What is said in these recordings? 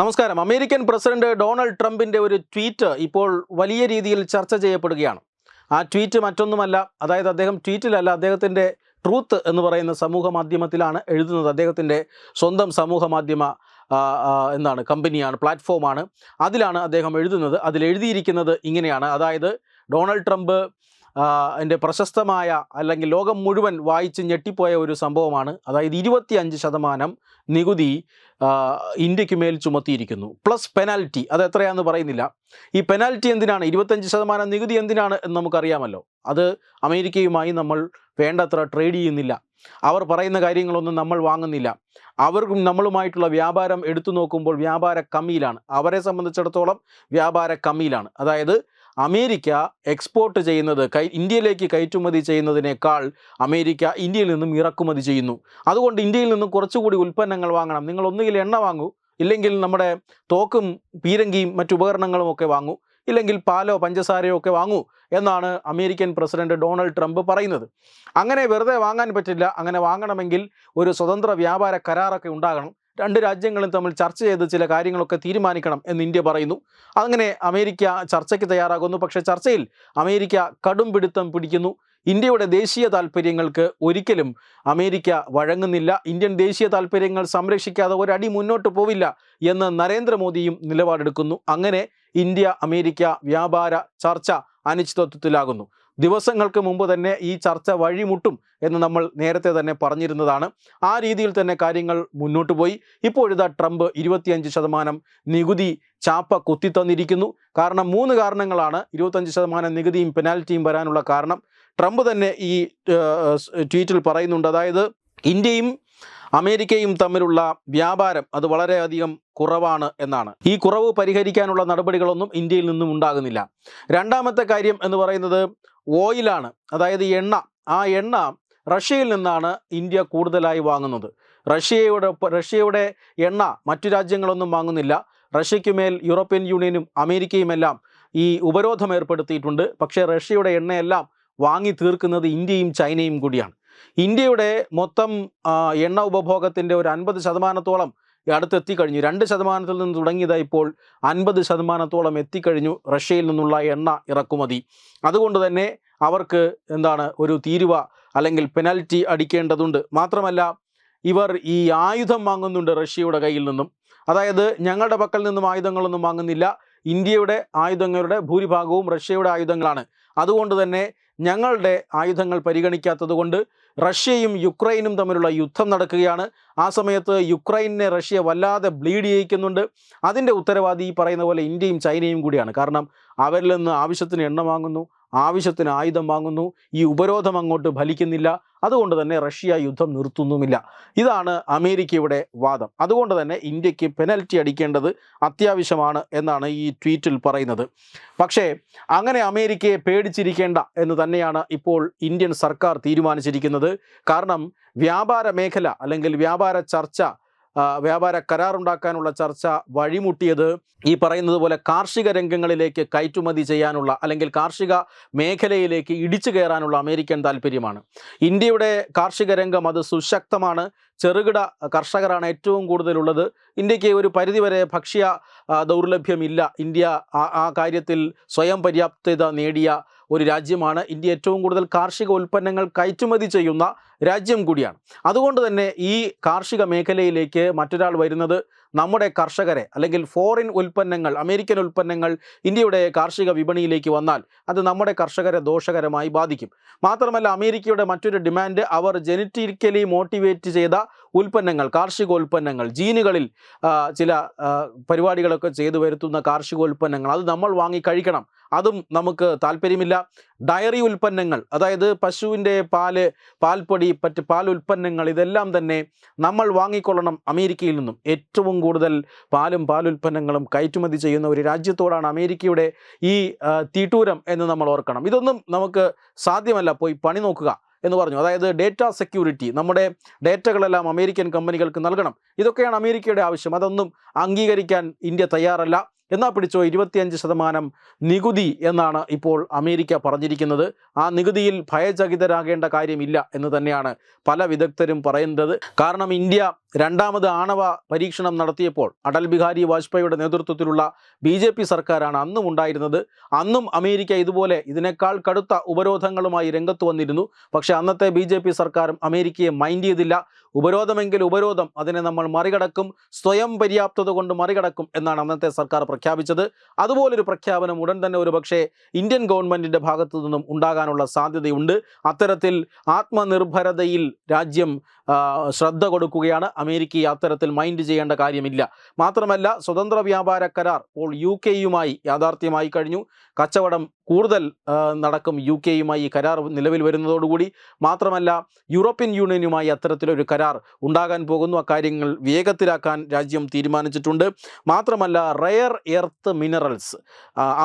നമസ്കാരം. American president Donald ട്രംപിന്റെ ഒരു ട്വീറ്റ് ഇപ്പോൾ വലിയ രീതിയിൽ ചർച്ച ചെയ്യപ്പെടുകയാണ്. ആ ട്വീറ്റ് മറ്റൊന്നുമല്ല അതായത് അദ്ദേഹം ട്വീറ്റിലല്ല അദ്ദേഹത്തിന്റെ ട്രൂത്ത് എന്ന് പറയുന്ന സമൂഹ മാധ്യമത്തിലാണ് എഴുതുന്നത്. അദ്ദേഹത്തിന്റെ സ്വന്തം സമൂഹ മാധ്യമ എന്താണ് കമ്പനിയാണ് പ്ലാറ്റ്ഫോമാണ്. അതിലാണ് അദ്ദേഹം എഴുതുന്നത്. അതിൽ എഴുതിയിരിക്കുന്നത് ഇങ്ങനെയാണ്. അതായത് ഡൊണാൾഡ് ട്രംപ് എന്റെ പ്രശസ്തമായ അല്ലെങ്കിൽ ലോകം മുഴുവൻ വായിച്ച് ഞെട്ടിപ്പോയ ഒരു സംഭവമാണ്. അതായത് ഇരുപത്തി അഞ്ച് ശതമാനം നികുതി ഇന്ത്യയ്ക്ക് മേൽ ചുമത്തിയിരിക്കുന്നു. Plus penalty. അത് എത്രയാണെന്ന് പറയുന്നില്ല. ഈ പെനാൽറ്റി എന്തിനാണ്? ഇരുപത്തഞ്ച് ശതമാനം നികുതി എന്തിനാണ് എന്ന് നമുക്കറിയാമല്ലോ. അത് അമേരിക്കയുമായി നമ്മൾ വേണ്ടത്ര ട്രേഡ് ചെയ്യുന്നില്ല. അവർ പറയുന്ന കാര്യങ്ങളൊന്നും നമ്മൾ വാങ്ങുന്നില്ല. അവർക്കും നമ്മളുമായിട്ടുള്ള വ്യാപാരം എടുത്തു നോക്കുമ്പോൾ വ്യാപാര കമ്മിയിലാണ്. അവരെ സംബന്ധിച്ചിടത്തോളം വ്യാപാര കമ്മിയിലാണ്. അതായത് അമേരിക്ക എക്സ്പോർട്ട് ചെയ്യുന്നത് കൈ ഇന്ത്യയിലേക്ക് കയറ്റുമതി ചെയ്യുന്നതിനേക്കാൾ അമേരിക്ക ഇന്ത്യയിൽ നിന്നും ഇറക്കുമതി ചെയ്യുന്നു. അതുകൊണ്ട് ഇന്ത്യയിൽ നിന്നും കുറച്ചുകൂടി ഉൽപ്പന്നങ്ങൾ വാങ്ങണം. നിങ്ങൾ ഒന്നുകിൽ എണ്ണ വാങ്ങൂ ഇല്ലെങ്കിൽ നമ്മുടെ തോക്കും പീരങ്കിയും മറ്റു ഉപകരണങ്ങളും ഒക്കെ വാങ്ങൂ ഇല്ലെങ്കിൽ പാലോ പഞ്ചസാരയോ ഒക്കെ വാങ്ങൂ എന്നാണ് അമേരിക്കൻ പ്രസിഡന്റ് ഡൊണാൾഡ് ട്രംപ് പറയുന്നത്. അങ്ങനെ വെറുതെ വാങ്ങാൻ പറ്റില്ല. അങ്ങനെ വാങ്ങണമെങ്കിൽ ഒരു സ്വതന്ത്ര വ്യാപാര കരാറൊക്കെ ഉണ്ടാകണം. രണ്ട് രാജ്യങ്ങളും തമ്മിൽ ചർച്ച ചെയ്ത് ചില കാര്യങ്ങളൊക്കെ തീരുമാനിക്കണം എന്ന് ഇന്ത്യ പറയുന്നു. അങ്ങനെ അമേരിക്ക ചർച്ചയ്ക്ക് തയ്യാറാകുന്നു. പക്ഷേ ചർച്ചയിൽ അമേരിക്ക കടും പിടുത്തം പിടിക്കുന്നു. ഇന്ത്യയുടെ ദേശീയ താല്പര്യങ്ങൾക്ക് ഒരിക്കലും അമേരിക്ക വഴങ്ങുന്നില്ല. ഇന്ത്യൻ ദേശീയ താല്പര്യങ്ങൾ സംരക്ഷിക്കാതെ ഒരടി മുന്നോട്ട് പോവില്ല എന്ന് നരേന്ദ്രമോദിയും നിലപാടെടുക്കുന്നു. അങ്ങനെ ഇന്ത്യ അമേരിക്ക വ്യാപാര ചർച്ച അനിശ്ചിതത്വത്തിലാകുന്നു. ദിവസങ്ങൾക്ക് മുമ്പ് തന്നെ ഈ ചർച്ച വഴിമുട്ടും എന്ന് നമ്മൾ നേരത്തെ തന്നെ പറഞ്ഞിരുന്നതാണ്. ആ രീതിയിൽ തന്നെ കാര്യങ്ങൾ മുന്നോട്ട് പോയി. ഇപ്പോഴിതാ ട്രംപ് ഇരുപത്തിയഞ്ച് ശതമാനം നികുതി ചാപ്പ കുത്തിത്തന്നിരിക്കുന്നു കാരണം മൂന്ന് കാരണങ്ങളാണ് ഇരുപത്തഞ്ച് ശതമാനം നികുതിയും പെനാൽറ്റിയും വരാനുള്ള കാരണം. ട്രംപ് തന്നെ ഈ ട്വീറ്റിൽ പറയുന്നുണ്ട്. അതായത് ഇന്ത്യയും അമേരിക്കയും തമ്മിലുള്ള വ്യാപാരം അത് വളരെയധികം കുറവാണ് എന്നാണ്. ഈ കുറവ് പരിഹരിക്കാനുള്ള നടപടികളൊന്നും ഇന്ത്യയിൽ നിന്നും ഉണ്ടാകുന്നില്ല. രണ്ടാമത്തെ കാര്യം എന്ന് പറയുന്നത് ഓയിലാണ് അതായത് എണ്ണ. ആ എണ്ണ റഷ്യയിൽ നിന്നാണ് ഇന്ത്യ കൂടുതലായി വാങ്ങുന്നത്. റഷ്യയുടെ റഷ്യയുടെ എണ്ണ മറ്റു രാജ്യങ്ങളൊന്നും വാങ്ങുന്നില്ല. റഷ്യയ്ക്ക് മേൽ യൂറോപ്യൻ യൂണിയനും അമേരിക്കയുമെല്ലാം ഈ ഉപരോധം ഏർപ്പെടുത്തിയിട്ടുണ്ട്. പക്ഷേ റഷ്യയുടെ എണ്ണയെല്ലാം വാങ്ങി തീർക്കുന്നത് ഇന്ത്യയും ചൈനയും കൂടിയാണ്. ഇന്ത്യയുടെ മൊത്തം എണ്ണ ഉപഭോഗത്തിന്റെ ഒരു അൻപത് ശതമാനത്തോളം അടുത്ത് എത്തിക്കഴിഞ്ഞു രണ്ട് ശതമാനത്തിൽ നിന്ന് തുടങ്ങിയത് ഇപ്പോൾ അൻപത് ശതമാനത്തോളം എത്തിക്കഴിഞ്ഞു റഷ്യയിൽ നിന്നുള്ള എണ്ണ ഇറക്കുമതി. അതുകൊണ്ട് തന്നെ അവർക്ക് എന്താണ് ഒരു തീരുവ അല്ലെങ്കിൽ പെനാൽറ്റി അടിക്കേണ്ടതുണ്ട്. മാത്രമല്ല ഇവർ ഈ ആയുധം വാങ്ങുന്നുണ്ട് റഷ്യയുടെ കയ്യിൽ നിന്നും. അതായത് ഞങ്ങളുടെ പക്കൽ നിന്നും ആയുധങ്ങളൊന്നും വാങ്ങുന്നില്ല. ഇന്ത്യയുടെ ആയുധങ്ങളുടെ ഭൂരിഭാഗവും റഷ്യയുടെ ആയുധങ്ങളാണ്. അതുകൊണ്ട് തന്നെ ഞങ്ങളുടെ ആയുധങ്ങൾ പരിഗണിക്കാത്തത് കൊണ്ട് റഷ്യയും യുക്രൈനും തമ്മിലുള്ള യുദ്ധം നടക്കുകയാണ്. ആ സമയത്ത് യുക്രൈനെ റഷ്യ വല്ലാതെ ബ്ലീഡ് ചെയ്യിക്കുന്നുണ്ട്. അതിന്റെ ഉത്തരവാദി ഈ പറയുന്ന പോലെ ഇന്ത്യയും ചൈനയും കൂടിയാണ്. കാരണം അവരിൽ നിന്ന് ആവശ്യത്തിന് എണ്ണ വാങ്ങുന്നു. ആവശ്യത്തിന് ആയുധം വാങ്ങുന്നു ഈ ഉപരോധം അങ്ങോട്ട് ഫലിക്കുന്നില്ല. അതുകൊണ്ട് തന്നെ റഷ്യ യുദ്ധം നിർത്തുന്നുമില്ല. ഇതാണ് അമേരിക്കയുടെ വാദം. അതുകൊണ്ട് തന്നെ ഇന്ത്യയ്ക്ക് പെനൽറ്റി അടിക്കേണ്ടത് അത്യാവശ്യമാണ് എന്നാണ് ഈ ട്വീറ്റിൽ പറയുന്നത്. പക്ഷേ അങ്ങനെ അമേരിക്കയെ പേടിച്ചിരിക്കേണ്ട എന്ന് തന്നെയാണ് ഇപ്പോൾ ഇന്ത്യൻ സർക്കാർ തീരുമാനിച്ചിരിക്കുന്നത്. കാരണം വ്യാപാര മേഖല അല്ലെങ്കിൽ വ്യാപാര ചർച്ച വ്യാപാര കരാറുണ്ടാക്കാനുള്ള ചർച്ച വഴിമുട്ടിയത് ഈ പറയുന്നത് പോലെ കാർഷിക രംഗങ്ങളിലേക്ക് കയറ്റുമതി ചെയ്യാനുള്ള അല്ലെങ്കിൽ കാർഷിക മേഖലയിലേക്ക് ഇടിച്ചു കയറാനുള്ള അമേരിക്കൻ താല്പര്യമാണ്. ഇന്ത്യയുടെ കാർഷിക രംഗം അത് സുശക്തമാണ്. ചെറുകിട കർഷകരാണ് ഏറ്റവും കൂടുതലുള്ളത്. ഇന്ത്യയ്ക്ക് ഒരു പരിധിവരെ ഭക്ഷ്യ ദൗർലഭ്യമില്ല. ഇന്ത്യ ആ കാര്യത്തിൽ സ്വയം പര്യാപ്തത നേടിയ ഒരു രാജ്യമാണ് ഇന്ത്യ ഏറ്റവും കൂടുതൽ കാർഷിക ഉൽപ്പന്നങ്ങൾ കയറ്റുമതി ചെയ്യുന്ന രാജ്യം കൂടിയാണ്. അതുകൊണ്ട് തന്നെ ഈ കാർഷിക മേഖലയിലേക്ക് മറ്റൊരാൾ വരുന്നത് നമ്മുടെ കർഷകരെ അല്ലെങ്കിൽ ഫോറിൻ ഉൽപ്പന്നങ്ങൾ അമേരിക്കൻ ഉൽപ്പന്നങ്ങൾ ഇന്ത്യയുടെ കാർഷിക വിപണിയിലേക്ക് വന്നാൽ അത് നമ്മുടെ കർഷകരെ ദോഷകരമായി ബാധിക്കും. മാത്രമല്ല അമേരിക്കയുടെ മറ്റൊരു ഡിമാൻഡ് അവർ ജനറ്റിക്കലി മോട്ടിവേറ്റ് ചെയ്ത ഉൽപ്പന്നങ്ങൾ കാർഷിക ഉൽപ്പന്നങ്ങൾ ജീനുകളിൽ ചില പരിപാടികളൊക്കെ ചെയ്തു വരുത്തുന്ന കാർഷിക ഉൽപ്പന്നങ്ങൾ അത് നമ്മൾ വാങ്ങി കഴിക്കണം. അതും നമുക്ക് താല്പര്യമില്ല. ഡയറി ഉൽപ്പന്നങ്ങൾ അതായത് പശുവിന്റെ പാൽ പാൽപ്പൊടി മറ്റ് പാൽ ഉൽപ്പന്നങ്ങൾ ഇതെല്ലാം തന്നെ നമ്മൾ വാങ്ങിക്കൊള്ളണം അമേരിക്കയിൽ നിന്നും. ഏറ്റവും കൂടുതൽ പാലും പാലുൽപ്പന്നങ്ങളും കയറ്റുമതി ചെയ്യുന്ന ഒരു രാജ്യത്തോടാണ് അമേരിക്കയുടെ ഈ തീട്ടൂരം എന്ന് നമ്മൾ ഓർക്കണം. ഇതൊന്നും നമുക്ക് സാധ്യമല്ല. പോയി പണി നോക്കുക എന്ന് പറഞ്ഞു. അതായത് ഡേറ്റ സെക്യൂരിറ്റി നമ്മുടെ ഡേറ്റകളെല്ലാം അമേരിക്കൻ കമ്പനികൾക്ക് നൽകണം. ഇതൊക്കെയാണ് അമേരിക്കയുടെ ആവശ്യം. അതൊന്നും അംഗീകരിക്കാൻ ഇന്ത്യ തയ്യാറല്ല. എന്നാ പിടിച്ചോ ഇരുപത്തിയഞ്ച് ശതമാനം നികുതി എന്നാണ് ഇപ്പോൾ അമേരിക്ക പറഞ്ഞിരിക്കുന്നത്. ആ നികുതിയിൽ ഭയചകിതരാകേണ്ട കാര്യമില്ല എന്ന് തന്നെയാണ് പല വിദഗ്ധരും പറയുന്നത്. കാരണം ഇന്ത്യ രണ്ടാമത് ആണവ പരീക്ഷണം നടത്തിയപ്പോൾ അടൽ ബിഹാരി വാജ്പേയിയുടെ നേതൃത്വത്തിലുള്ള ബി ജെ പി സർക്കാരാണ് അന്നും ഉണ്ടായിരുന്നത്. അന്നും അമേരിക്ക ഇതുപോലെ ഇതിനേക്കാൾ കടുത്ത ഉപരോധങ്ങളുമായി രംഗത്ത് വന്നിരുന്നു. പക്ഷേ അന്നത്തെ ബി ജെ പി സർക്കാരും അമേരിക്കയെ മൈൻഡ് ചെയ്തില്ല. ഉപരോധമെങ്കിൽ ഉപരോധം അതിനെ നമ്മൾ മറികടക്കും സ്വയം പര്യാപ്തത കൊണ്ട് മറികടക്കും എന്നാണ് അന്നത്തെ സർക്കാർ പ്രഖ്യാപിച്ചത്. അതുപോലൊരു പ്രഖ്യാപനം ഉടൻ തന്നെ ഒരു പക്ഷേ ഇന്ത്യൻ ഗവൺമെന്റിന്റെ ഭാഗത്തു നിന്നും ഉണ്ടാകാനുള്ള സാധ്യതയുണ്ട്. അത്തരത്തിൽ ആത്മനിർഭരതയിൽ രാജ്യം ശ്രദ്ധ കൊടുക്കുകയാണ്. അമേരിക്കയെ അത്തരത്തിൽ മൈൻഡ് ചെയ്യേണ്ട കാര്യമില്ല. മാത്രമല്ല സ്വതന്ത്ര വ്യാപാര കരാർ ഇപ്പോൾ യു കെയുമായി യാഥാർത്ഥ്യമായി കഴിഞ്ഞു. കച്ചവടം കൂടുതൽ നടക്കും യു കെയുമായി ഈ കരാർ നിലവിൽ വരുന്നതോടുകൂടി. മാത്രമല്ല യൂറോപ്യൻ യൂണിയനുമായി അത്തരത്തിലൊരു കരാർ ഉണ്ടാകാൻ പോകുന്നു. അക്കാര്യങ്ങൾ വേഗത്തിലാക്കാൻ രാജ്യം തീരുമാനിച്ചിട്ടുണ്ട്. മാത്രമല്ല റയർ എർത്ത് മിനറൽസ്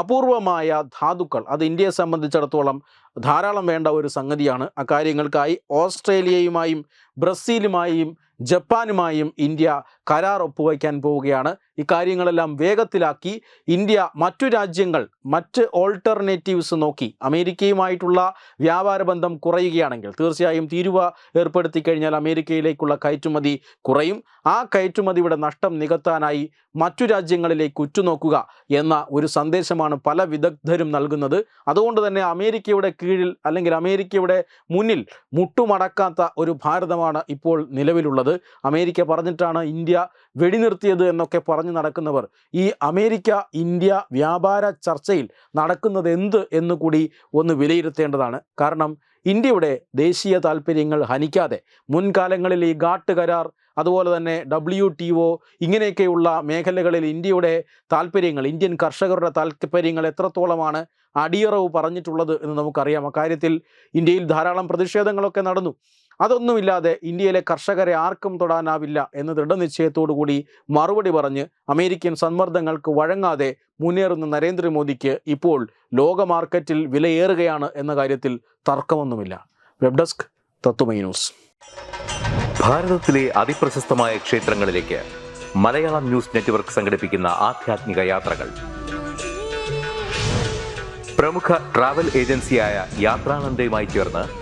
അപൂർവമായ ധാതുക്കൾ അത് ഇന്ത്യയെ സംബന്ധിച്ചിടത്തോളം ധാരാളം വേണ്ട ഒരു സംഗതിയാണ്. അക്കാര്യങ്ങൾക്കായി ഓസ്ട്രേലിയയുമായും ബ്രസീലുമായും ജപ്പാനുമായും ഇന്ത്യ കരാർ ഒപ്പുവയ്ക്കാൻ പോവുകയാണ്. ഇക്കാര്യങ്ങളെല്ലാം വേഗത്തിലാക്കി ഇന്ത്യ മറ്റു രാജ്യങ്ങൾ മറ്റ് ഓൾട്ടർനേറ്റീവ്സ് നോക്കി അമേരിക്കയുമായിട്ടുള്ള വ്യാപാര ബന്ധം കുറയുകയാണെങ്കിൽ തീർച്ചയായും തീരുവ ഏർപ്പെടുത്തി കഴിഞ്ഞാൽ അമേരിക്കയിലേക്കുള്ള കയറ്റുമതി കുറയും. ആ കയറ്റുമതിയുടെ നഷ്ടം നികത്താനായി മറ്റു രാജ്യങ്ങളിലേക്ക് ഉറ്റുനോക്കുക എന്ന ഒരു സന്ദേശമാണ് പല വിദഗ്ധരും നൽകുന്നത്. അതുകൊണ്ട് തന്നെ അമേരിക്കയുടെ കീഴിൽ അല്ലെങ്കിൽ അമേരിക്കയുടെ മുന്നിൽ മുട്ടുമടക്കാത്ത ഒരു ഭാരതമാണ് ഇപ്പോൾ നിലവിലുള്ളത്. അമേരിക്ക പറഞ്ഞിട്ടാണ് ഇന്ത്യ വെടിനിർത്തിയത് എന്നൊക്കെ പറഞ്ഞു നടക്കുന്നവർ ഈ അമേരിക്ക ഇന്ത്യ വ്യാപാര ചർച്ചയിൽ നടക്കുന്നത് എന്ത് എന്ന് കൂടി ഒന്ന് വിലയിരുത്തേണ്ടതാണ്. കാരണം ഇന്ത്യയുടെ ദേശീയ താല്പര്യങ്ങൾ ഹനിക്കാതെ മുൻകാലങ്ങളിൽ ഈ ഗാട്ട് കരാർ അതുപോലെ തന്നെ ഡബ്ല്യു ടി ഒ ഇങ്ങനെയൊക്കെയുള്ള മേഖലകളിൽ ഇന്ത്യയുടെ താല്പര്യങ്ങൾ ഇന്ത്യൻ കർഷകരുടെ താല്പര്യങ്ങൾ എത്രത്തോളമാണ് അടിയറവ് പറഞ്ഞിട്ടുള്ളത് എന്ന് നമുക്കറിയാം. അക്കാര്യത്തിൽ ഇന്ത്യയിൽ ധാരാളം പ്രതിഷേധങ്ങളൊക്കെ നടന്നു. അതൊന്നുമില്ലാതെ ഇന്ത്യയിലെ കർഷകരെ ആർക്കും തൊടാനാവില്ല എന്ന ദൃഢനിശ്ചയത്തോടു കൂടി മറുപടി പറഞ്ഞ് അമേരിക്കൻ സമ്മർദ്ദങ്ങൾക്ക് വഴങ്ങാതെ മുന്നേറുന്ന നരേന്ദ്രമോദിക്ക് ഇപ്പോൾ ലോക മാർക്കറ്റിൽ വിലയേറുകയാണ് എന്ന കാര്യത്തിൽ തർക്കമൊന്നുമില്ല. Web desk Tatwamayi news. ഭാരതത്തിലെ അതിപ്രശസ്തമായ ക്ഷേത്രങ്ങളിലേക്ക് മലയാളം ന്യൂസ് നെറ്റ്വർക്ക് സംഘടിപ്പിക്കുന്ന ആധ്യാത്മിക യാത്രകൾ. പ്രമുഖ ട്രാവൽ ഏജൻസിയായ യാത്രാനന്ദയുമായി ചേർന്ന്